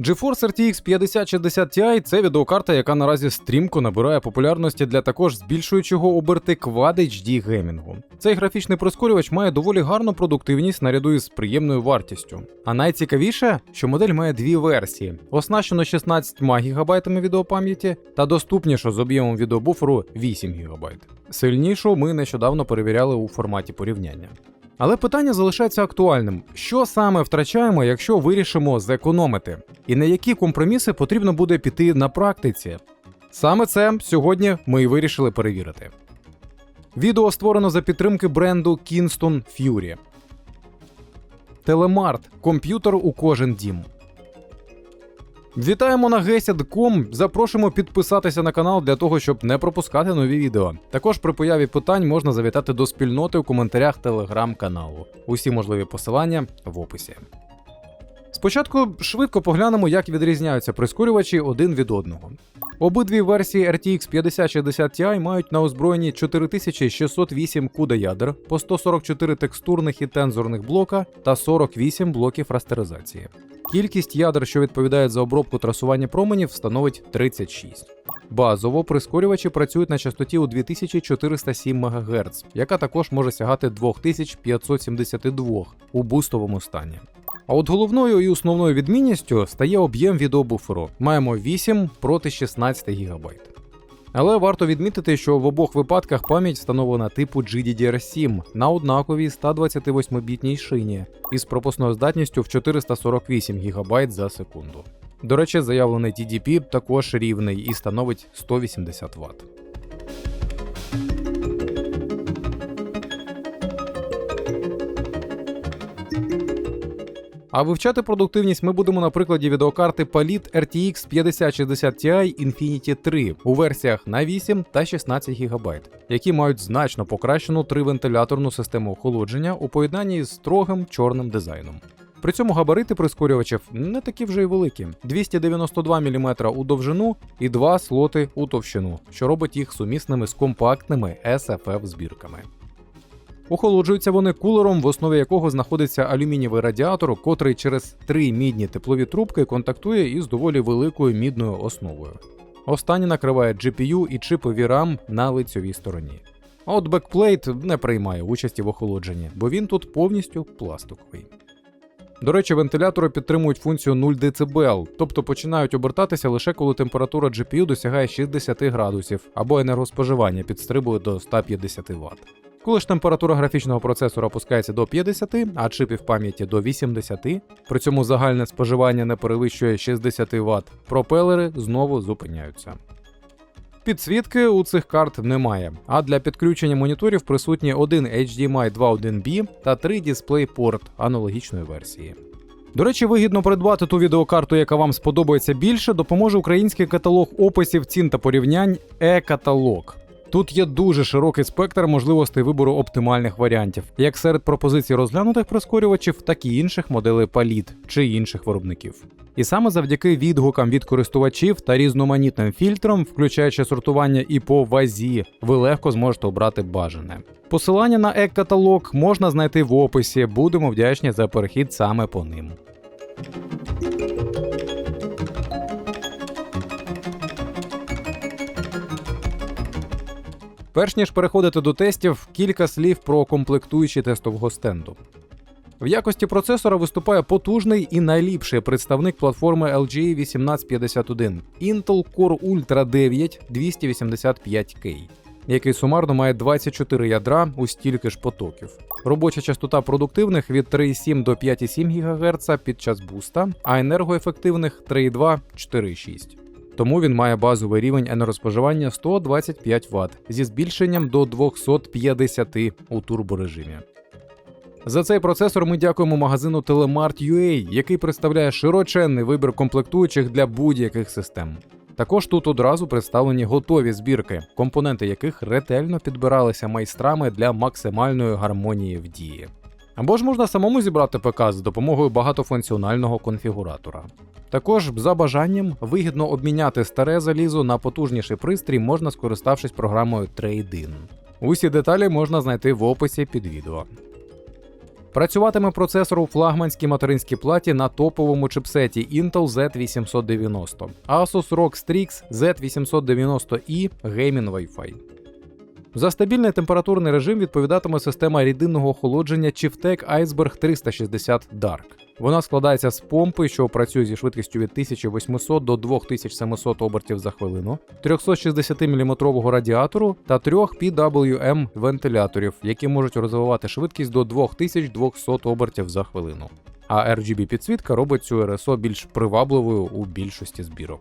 GeForce RTX 5060 Ti це відеокарта, яка наразі стрімко набирає популярності для також збільшуючого оберти Quad HD геймінгу. Цей графічний прискорювач має доволі гарну продуктивність наряду із приємною вартістю. А найцікавіше, що модель має дві версії: оснащено 16 ГБ відеопам'яті та доступнішу з об'ємом відеобуферу 8 ГБ. Сильнішу ми нещодавно перевіряли у форматі порівняння. Але питання залишається актуальним: що саме втрачаємо, якщо вирішимо зекономити, і на які компроміси потрібно буде піти на практиці? Саме це сьогодні ми і вирішили перевірити. Відео створено за підтримки бренду Kingston Fury. Телемарт комп'ютер у кожен дім. Вітаємо на GESED.com. Запрошуємо підписатися на канал для того, щоб не пропускати нові відео. Також при появі питань можна завітати до спільноти у коментарях телеграм-каналу. Усі можливі посилання в описі. Спочатку швидко поглянемо, як відрізняються прискорювачі один від одного. Обидві версії RTX 5060 Ti мають на озброєнні 4608 CUDA ядер по 144 текстурних і тензорних блока та 48 блоків растеризації. Кількість ядер, що відповідають за обробку трасування променів, становить 36. Базово прискорювачі працюють на частоті у 2407 МГц, яка також може сягати 2572 у бустовому стані. А от головною і основною відмінністю стає об'єм відеобуферу. Маємо 8 проти 16 ГБ. Але варто відмітити, що в обох випадках пам'ять встановлена типу GDDR7 на однаковій 128-бітній шині із пропускною здатністю в 448 ГБ за секунду. До речі, заявлений TDP також рівний і становить 180 Вт. А вивчати продуктивність ми будемо на прикладі відеокарти Palit RTX 5060 Ti Infinity 3 у версіях на 8 та 16 ГБ, які мають значно покращену тривентиляторну систему охолодження у поєднанні з строгим чорним дизайном. При цьому габарити прискорювачів не такі вже й великі: 292 мм у довжину і 2 слоти у товщину, що робить їх сумісними з компактними SFF збірками. Охолоджуються вони кулером, в основі якого знаходиться алюмінієвий радіатор, котрий через три мідні теплові трубки контактує із доволі великою мідною основою. Останнє накриває GPU і чипи VRAM на лицьовій стороні. А от бекплейт не приймає участі в охолодженні, бо він тут повністю пластиковий. До речі, вентилятори підтримують функцію 0 дБ, тобто починають обертатися лише коли температура GPU досягає 60 градусів або енергоспоживання підстрибує до 150 Вт. Коли ж температура графічного процесора опускається до 50, а чипів пам'яті до 80, при цьому загальне споживання не перевищує 60 Вт, пропелери знову зупиняються. Підсвітки у цих карт немає, а для підключення моніторів присутні один HDMI 2.1B та три DisplayPort аналогічної версії. До речі, вигідно придбати ту відеокарту, яка вам сподобається більше, допоможе український каталог описів цін та порівнянь e-каталог. Тут є дуже широкий спектр можливостей вибору оптимальних варіантів, як серед пропозицій розглянутих прискорювачів, так і інших моделей паліт чи інших виробників. І саме завдяки відгукам від користувачів та різноманітним фільтрам, включаючи сортування і по вазі, ви легко зможете обрати бажане. Посилання на ек-каталог можна знайти в описі. Будемо вдячні за перехід саме по ним. Перш ніж переходити до тестів, кілька слів про комплектуючі тестового стенду. В якості процесора виступає потужний і найліпший представник платформи LG 1851 Intel Core Ultra 9 285K, який сумарно має 24 ядра у стільки ж потоків. Робоча частота продуктивних від 3,7 до 5,7 ГГц під час буста, а енергоефективних 3,2 4,6 тому він має базовий рівень енергоспоживання 125 Вт зі збільшенням до 250 у турборежимі. За цей процесор ми дякуємо магазину Telemart.ua, який представляє широченний вибір комплектуючих для будь-яких систем. Також тут одразу представлені готові збірки, компоненти яких ретельно підбиралися майстрами для максимальної гармонії в дії. Або ж можна самому зібрати ПК з допомогою багатофункціонального конфігуратора. Також за бажанням вигідно обміняти старе залізо на потужніший пристрій, можна скориставшись програмою Trade-in. Усі деталі можна знайти в описі під відео. Працюватиме процесор у флагманській материнській платі на топовому чипсеті Intel Z890, Asus ROG Strix Z890i Gaming Wi-Fi. За стабільний температурний режим відповідатиме система рідинного охолодження Chieftec Iceberg 360 Dark. Вона складається з помпи, що працює зі швидкістю від 1800 до 2700 обертів за хвилину, 360 мм радіатору та трьох PWM вентиляторів, які можуть розвивати швидкість до 2200 обертів за хвилину. А RGB підсвітка робить цю RSO більш привабливою у більшості збірок.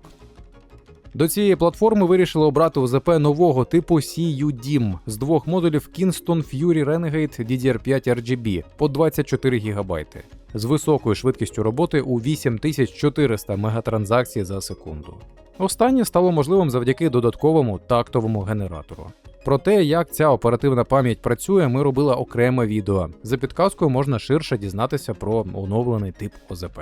До цієї платформи вирішили обрати ОЗП нового типу CU-DIM з двох модулів Kingston Fury Renegade DDR5 RGB по 24 ГБ з високою швидкістю роботи у 8400 мегатранзакцій за секунду. Останнє стало можливим завдяки додатковому тактовому генератору. Про те, як ця оперативна пам'ять працює, ми робили окреме відео. За підказкою можна ширше дізнатися про оновлений тип ОЗП.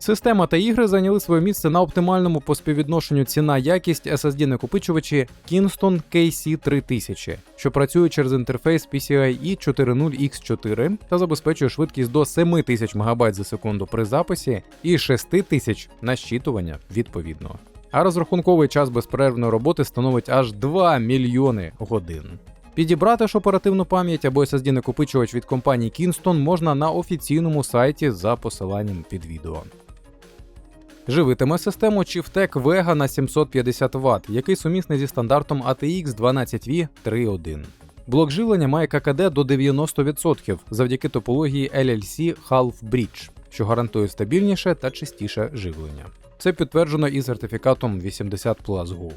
Система та ігри зайняли своє місце на оптимальному по співвідношенню ціна-якість SSD накопичувачі Kingston KC3000, що працює через інтерфейс PCIe 40X4 та забезпечує швидкість до 7000 МБ за секунду при записі і 6000 на щитування відповідно. А розрахунковий час безперервної роботи становить аж 2 мільйони годин. Підібрати ж оперативну пам'ять або SSD накопичувач від компанії Kingston можна на офіційному сайті за посиланням під відео. Живитиме систему Chieftec Vega на 750 Вт, який сумісний зі стандартом ATX 12V 3.1. Блок живлення має ККД до 90% завдяки топології LLC Half Bridge, що гарантує стабільніше та чистіше живлення. Це підтверджено і сертифікатом 80 Plus Gold.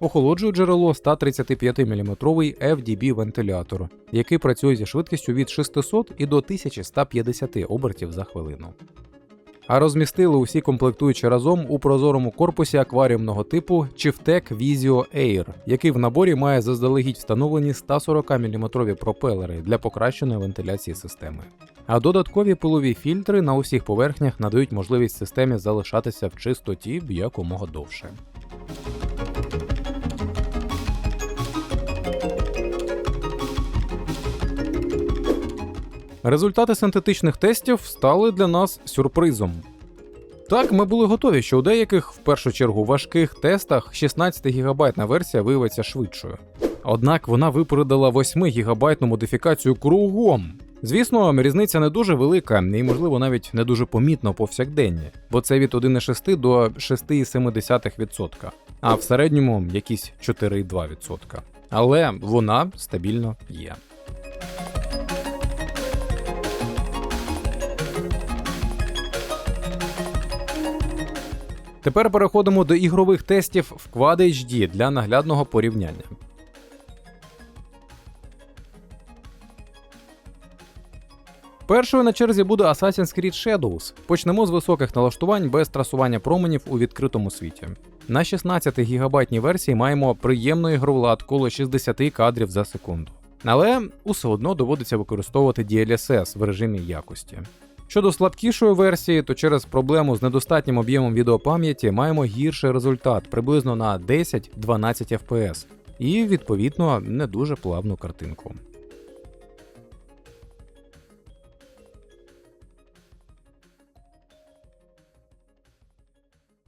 Охолоджує джерело 135 мм FDB вентилятор, який працює зі швидкістю від 600 і до 1150 обертів за хвилину. А розмістили усі комплектуючі разом у прозорому корпусі акваріумного типу Chieftec Visio Air, який в наборі має заздалегідь встановлені 140 мм пропелери для покращеної вентиляції системи. А додаткові пилові фільтри на усіх поверхнях надають можливість системі залишатися в чистоті якомога довше. Результати синтетичних тестів стали для нас сюрпризом. Так, ми були готові, що у деяких, в першу чергу, важких тестах 16 гігабайтна версія виявиться швидшою. Однак вона випередила 8 гігабайтну модифікацію кругом. Звісно, різниця не дуже велика і, можливо, навіть не дуже помітна у повсякденні, бо це від 1,6 до 6,7%, а в середньому якісь 4,2%. Але вона стабільно є. Тепер переходимо до ігрових тестів в Quad HD для наглядного порівняння. Першою на черзі буде Assassin's Creed Shadows. Почнемо з високих налаштувань без трасування променів у відкритому світі. На 16 гігабайтній версії маємо приємну ігровлад коло 60 кадрів за секунду. Але усе одно доводиться використовувати DLSS в режимі якості. Щодо слабкішої версії, то через проблему з недостатнім об'ємом відеопам'яті маємо гірший результат приблизно на 10-12 FPS, і відповідно не дуже плавну картинку.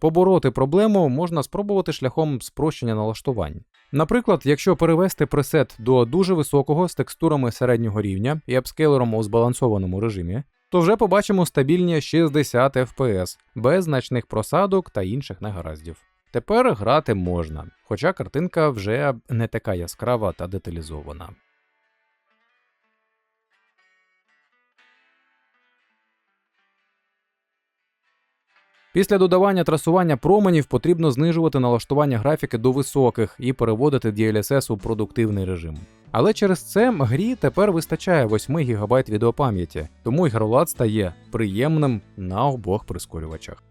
Побороти проблему можна спробувати шляхом спрощення налаштувань. Наприклад, якщо перевести пресет до дуже високого з текстурами середнього рівня і апскейлером у збалансованому режимі, то вже побачимо стабільні 60 FPS, без значних просадок та інших негараздів. Тепер грати можна, хоча картинка вже не така яскрава та деталізована. Після додавання трасування променів потрібно знижувати налаштування графіки до високих і переводити DLSS у продуктивний режим. Але через це грі тепер вистачає 8 ГБ відеопам'яті, тому ігролад стає приємним на обох прискорювачах.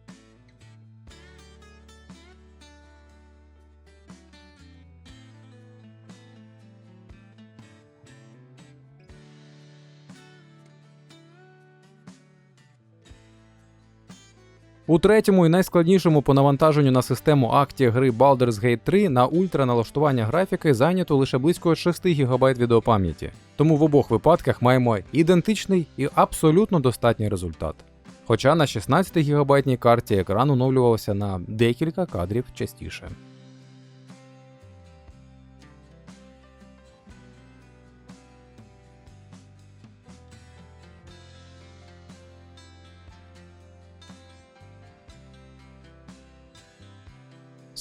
У третьому і найскладнішому по навантаженню на систему акті гри Baldur's Gate 3 на ультра налаштування графіки зайнято лише близько 6 ГБ відеопам'яті. Тому в обох випадках маємо ідентичний і абсолютно достатній результат. Хоча на 16 гігабайтній карті екран оновлювався на декілька кадрів частіше.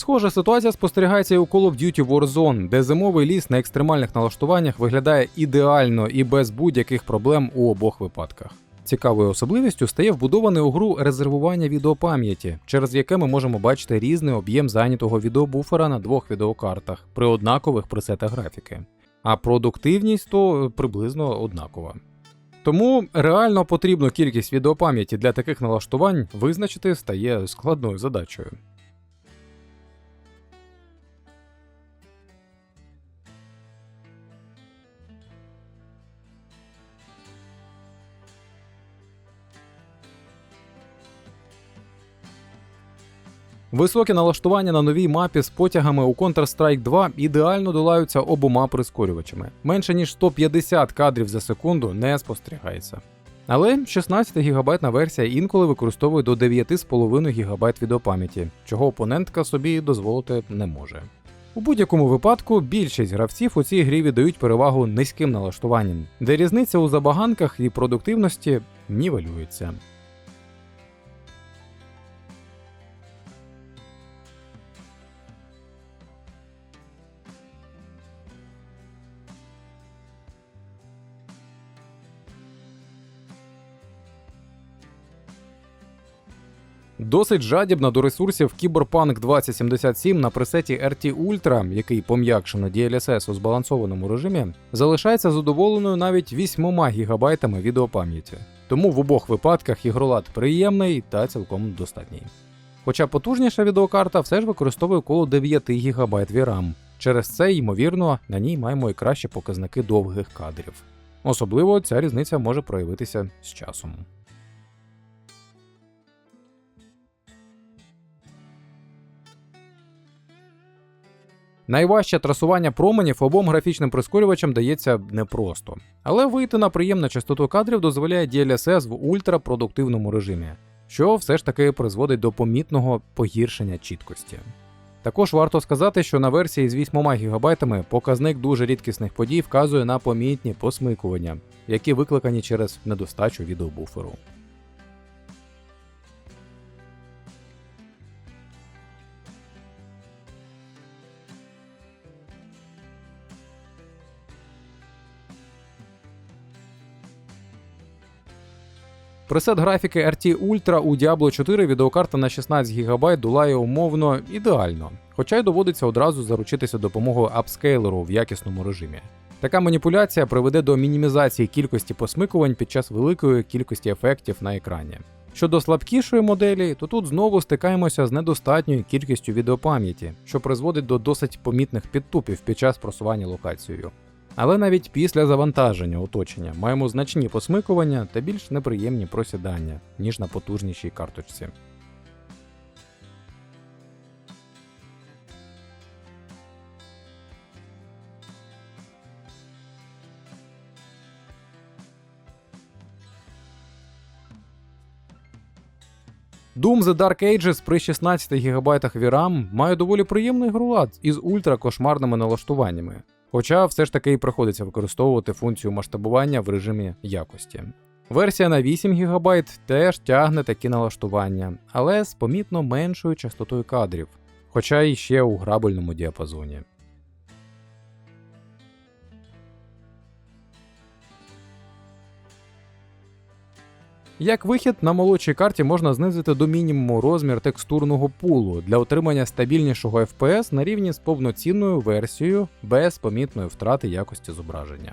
Схожа ситуація спостерігається і у Call of Duty Warzone, де зимовий ліс на екстремальних налаштуваннях виглядає ідеально і без будь-яких проблем у обох випадках. Цікавою особливістю стає вбудоване у гру резервування відеопам'яті, через яке ми можемо бачити різний об'єм зайнятого відеобуфера на двох відеокартах при однакових пресетах графіки. А продуктивність то приблизно однакова. Тому реально потрібну кількість відеопам'яті для таких налаштувань визначити стає складною задачею. Високі налаштування на новій мапі з потягами у Counter-Strike 2 ідеально долаються обома прискорювачами. Менше ніж 150 кадрів за секунду не спостерігається. Але 16 гігабайтна версія інколи використовує до 9,5 ГБ відеопам'яті, чого опонентка собі дозволити не може. У будь-якому випадку більшість гравців у цій грі віддають перевагу низьким налаштуванням, де різниця у забаганках і продуктивності нівелюється. Досить жадібна до ресурсів Cyberpunk 2077 на пресеті RT Ultra, який пом'якшено DLSS у збалансованому режимі, залишається задоволеною навіть 8 ГБ відеопам'яті. Тому в обох випадках ігролад приємний та цілком достатній. Хоча потужніша відеокарта все ж використовує коло 9 ГБ VRAM. Через це, ймовірно, на ній маємо і кращі показники довгих кадрів. Особливо ця різниця може проявитися з часом. Найважче трасування променів обом графічним прискорювачам дається непросто, але вийти на приємну частоту кадрів дозволяє DLSS в ультрапродуктивному режимі, що все ж таки призводить до помітного погіршення чіткості. Також варто сказати, що на версії з 8 ГБ показник дуже рідкісних подій вказує на помітні посмикування, які викликані через недостачу відеобуферу. Пресет графіки RT Ultra у Diablo 4 відеокарта на 16 ГБ долає умовно ідеально, хоча й доводиться одразу заручитися допомогою апскейлеру в якісному режимі. Така маніпуляція приведе до мінімізації кількості посмикувань під час великої кількості ефектів на екрані. Щодо слабкішої моделі, то тут знову стикаємося з недостатньою кількістю відеопам'яті, що призводить до досить помітних підтупів під час просування локацією. Але навіть після завантаження оточення маємо значні посмикування та більш неприємні просідання, ніж на потужнішій карточці. Doom The Dark Ages при 16 ГБ VRAM має доволі приємний ігрулад із ультракошмарними налаштуваннями. Хоча все ж таки і приходиться використовувати функцію масштабування в режимі якості. Версія на 8 ГБ теж тягне такі налаштування, але з помітно меншою частотою кадрів, хоча і ще у грабельному діапазоні. Як вихід на молодшій карті можна знизити до мінімуму розмір текстурного пулу для отримання стабільнішого FPS на рівні з повноцінною версією без помітної втрати якості зображення.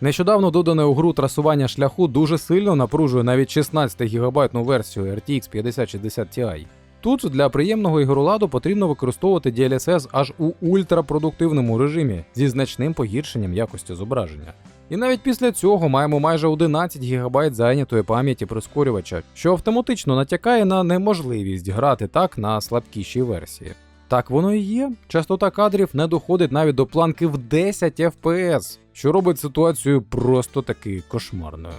Нещодавно додане у гру трасування шляху дуже сильно напружує навіть 16 гігабайтну версію RTX 5060 Ti. Тут для приємного ігроладу потрібно використовувати DLSS аж у ультрапродуктивному режимі зі значним погіршенням якості зображення. І навіть після цього маємо майже 11 ГБ зайнятої пам'яті прискорювача, що автоматично натякає на неможливість грати так на слабкішій версії. Так воно і є. Частота кадрів не доходить навіть до планки в 10 FPS, що робить ситуацію просто таки кошмарною.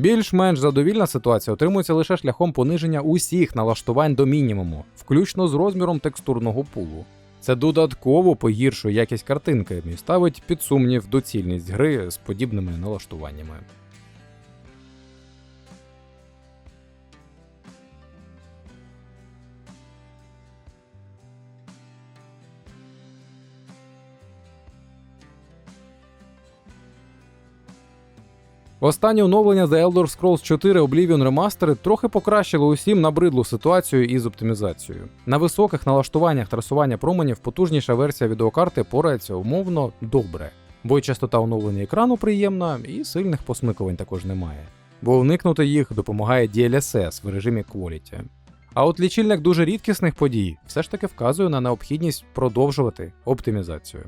Більш-менш задовільна ситуація отримується лише шляхом пониження усіх налаштувань до мінімуму, включно з розміром текстурного пулу. Це додатково погіршує якість картинки і ставить під сумнів доцільність гри з подібними налаштуваннями. Останнє оновлення The Elder Scrolls 4 Oblivion Remastered трохи покращило усім набридлу ситуацію із оптимізацією. На високих налаштуваннях трасування променів потужніша версія відеокарти порається умовно добре, бо й частота оновлення екрану приємна, і сильних посмикувань також немає. Бо уникнути їх допомагає DLSS в режимі Quality. А от лічильник дуже рідкісних подій все ж таки вказує на необхідність продовжувати оптимізацію.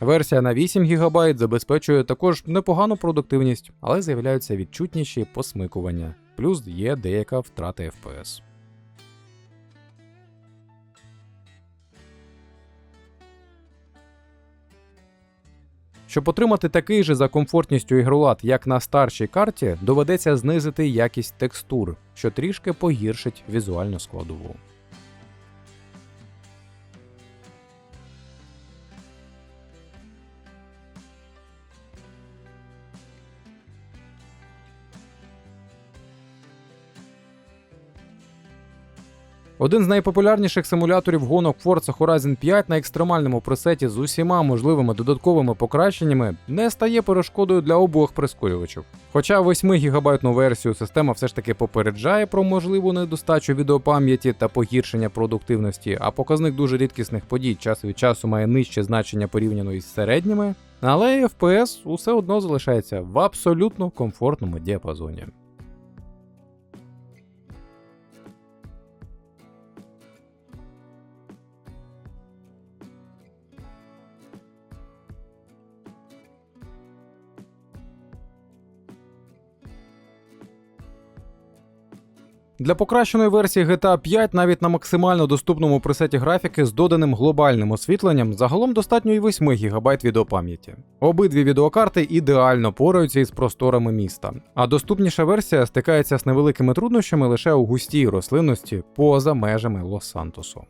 Версія на 8 ГБ забезпечує також непогану продуктивність, але з'являються відчутніші посмикування, плюс є деяка втрата FPS. Щоб отримати такий же за комфортністю ігролад, як на старшій карті, доведеться знизити якість текстур, що трішки погіршить візуальну складову. Один з найпопулярніших симуляторів гонок Forza Horizon 5 на екстремальному пресеті з усіма можливими додатковими покращеннями не стає перешкодою для обох прискорювачів. Хоча 8 гігабайтну версію система все ж таки попереджає про можливу недостачу відеопам'яті та погіршення продуктивності, а показник дуже рідкісних подій час від часу має нижче значення порівняно із середніми, але FPS усе одно залишається в абсолютно комфортному діапазоні. Для покращеної версії GTA 5 навіть на максимально доступному пресеті графіки з доданим глобальним освітленням загалом достатньо і 8 ГБ відеопам'яті. Обидві відеокарти ідеально пораються із просторами міста, а доступніша версія стикається з невеликими труднощами лише у густій рослинності поза межами Лос-Сантосу.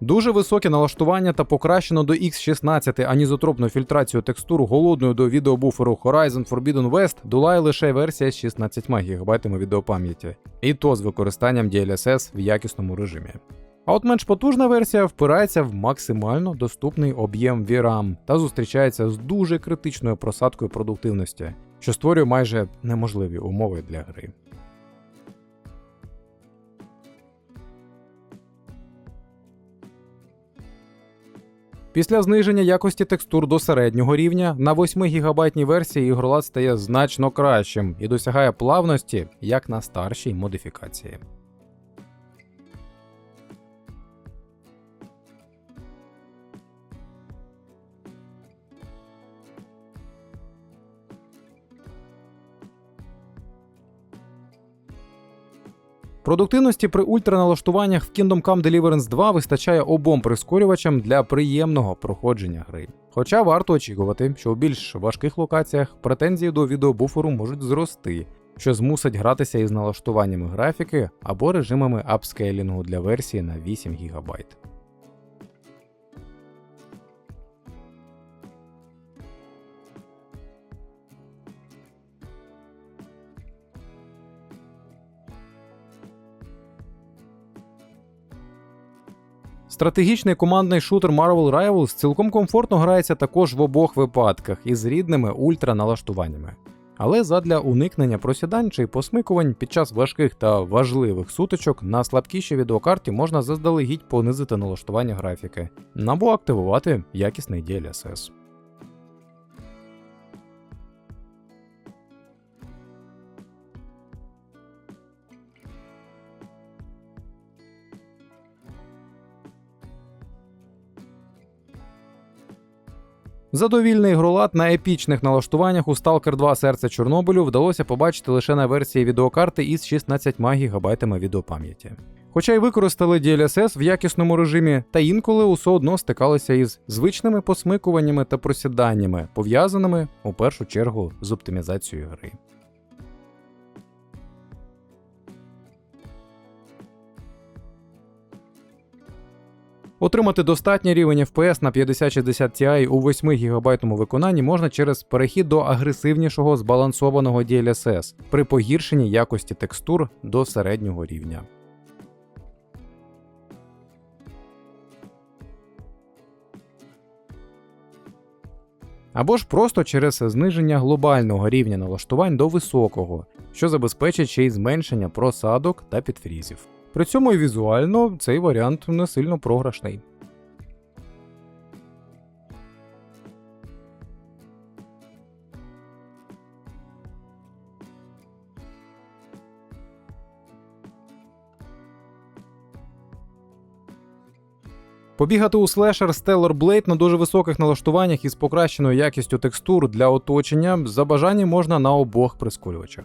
Дуже високе налаштування та покращено до X16 анізотропну фільтрацію текстур голодною до відеобуферу Horizon Forbidden West долає лише версія з 16 ГБ відеопам'яті, і то з використанням DLSS в якісному режимі. А от менш потужна версія впирається в максимально доступний об'єм VRAM та зустрічається з дуже критичною просадкою продуктивності, що створює майже неможливі умови для гри. Після зниження якості текстур до середнього рівня на 8 гігабайтній версії ігролад стає значно кращим і досягає плавності, як на старшій модифікації. Продуктивності при ультраналаштуваннях в Kingdom Come Deliverance 2 вистачає обом прискорювачам для приємного проходження гри. Хоча варто очікувати, що у більш важких локаціях претензії до відеобуферу можуть зрости, що змусить гратися із налаштуваннями графіки або режимами апскейлінгу для версії на 8 ГБ. Стратегічний командний шутер Marvel Rivals цілком комфортно грається також в обох випадках із рідними ультраналаштуваннями. Але задля уникнення просідань чи посмикувань під час важких та важливих сутичок на слабкішій відеокарті можна заздалегідь понизити налаштування графіки або активувати якісний DLSS. Задовільний гролат на епічних налаштуваннях у Stalker 2 Серце Чорнобилю вдалося побачити лише на версії відеокарти із 16 ГБ відеопам'яті. Хоча й використали DLSS в якісному режимі, та інколи усе одно стикалися із звичними посмикуваннями та просіданнями, пов'язаними у першу чергу з оптимізацією гри. Отримати достатній рівень FPS на 5060 Ti у 8 ГБ виконанні можна через перехід до агресивнішого збалансованого DLSS при погіршенні якості текстур до середнього рівня. Або ж просто через зниження глобального рівня налаштувань до високого, що забезпечить ще й зменшення просадок та підфрізів. При цьому і візуально цей варіант не сильно програшний. Побігати у слешер Stellar Blade на дуже високих налаштуваннях із покращеною якістю текстур для оточення за бажанням можна на обох прискорювачах.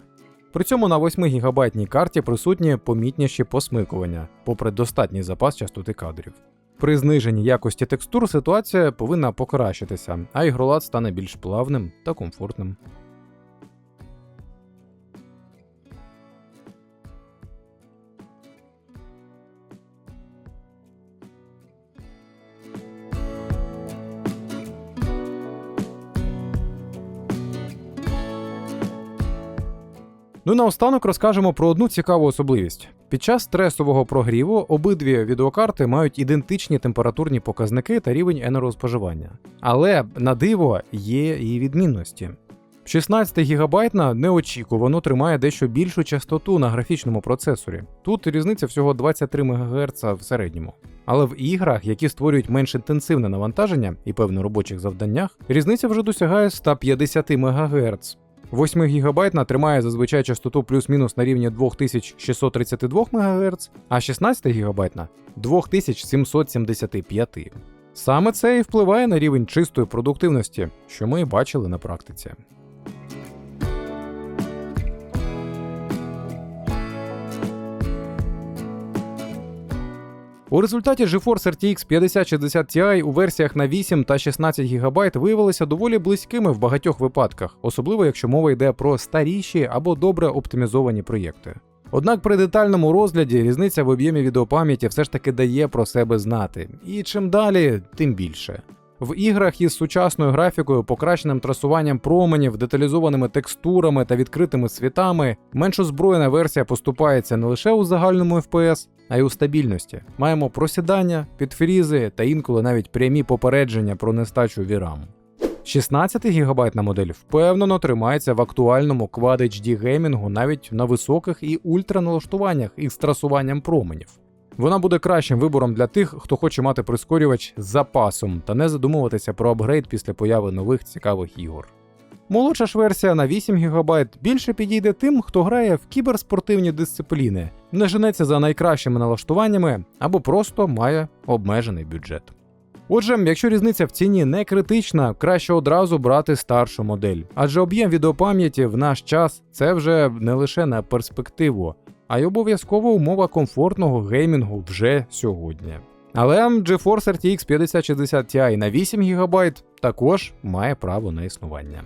При цьому на 8 гігабайтній карті присутні помітніші посмикування, попри достатній запас частоти кадрів. При зниженні якості текстур ситуація повинна покращитися, а ігролад стане більш плавним та комфортним. Ну і наостанок розкажемо про одну цікаву особливість. Під час стресового прогріву обидві відеокарти мають ідентичні температурні показники та рівень енергоспоживання. Але на диво є і відмінності. 16 гігабайтна неочікувано тримає дещо більшу частоту на графічному процесорі. Тут різниця всього 23 МГц в середньому. Але в іграх, які створюють менш інтенсивне навантаження і певно робочих завданнях, різниця вже досягає 150 МГц. 8 гігабайтна тримає зазвичай частоту плюс-мінус на рівні 2632 МГц, а 16 гігабайтна 2775. Саме це і впливає на рівень чистої продуктивності, що ми бачили на практиці. У результаті GeForce RTX 5060 Ti у версіях на 8 та 16 ГБ виявилися доволі близькими в багатьох випадках, особливо якщо мова йде про старіші або добре оптимізовані проєкти. Однак при детальному розгляді різниця в об'ємі відеопам'яті все ж таки дає про себе знати, і чим далі, тим більше. В іграх із сучасною графікою, покращеним трасуванням променів, деталізованими текстурами та відкритими світами, менш озброєна версія поступається не лише у загальному FPS, а й у стабільності. Маємо просідання, підфрізи та інколи навіть прямі попередження про нестачу VRAM. 16 гігабайтна модель впевнено тримається в актуальному Quad HD геймінгу навіть на високих і ультраналаштуваннях із трасуванням променів. Вона буде кращим вибором для тих, хто хоче мати прискорювач з запасом та не задумуватися про апгрейд після появи нових цікавих ігор. Молодша ж версія на 8 ГБ більше підійде тим, хто грає в кіберспортивні дисципліни, не женеться за найкращими налаштуваннями або просто має обмежений бюджет. Отже, якщо різниця в ціні не критична, краще одразу брати старшу модель, адже об'єм відеопам'яті в наш час це вже не лише на перспективу, а й обов'язкова умова комфортного геймінгу вже сьогодні. Але GeForce RTX 5060 Ti на 8 ГБ також має право на існування.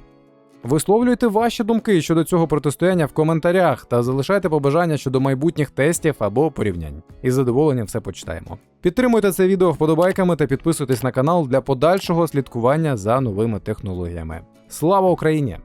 Висловлюйте ваші думки щодо цього протистояння в коментарях та залишайте побажання щодо майбутніх тестів або порівнянь. Із задоволенням все почитаємо. Підтримуйте це відео вподобайками та підписуйтесь на канал для подальшого слідкування за новими технологіями. Слава Україні!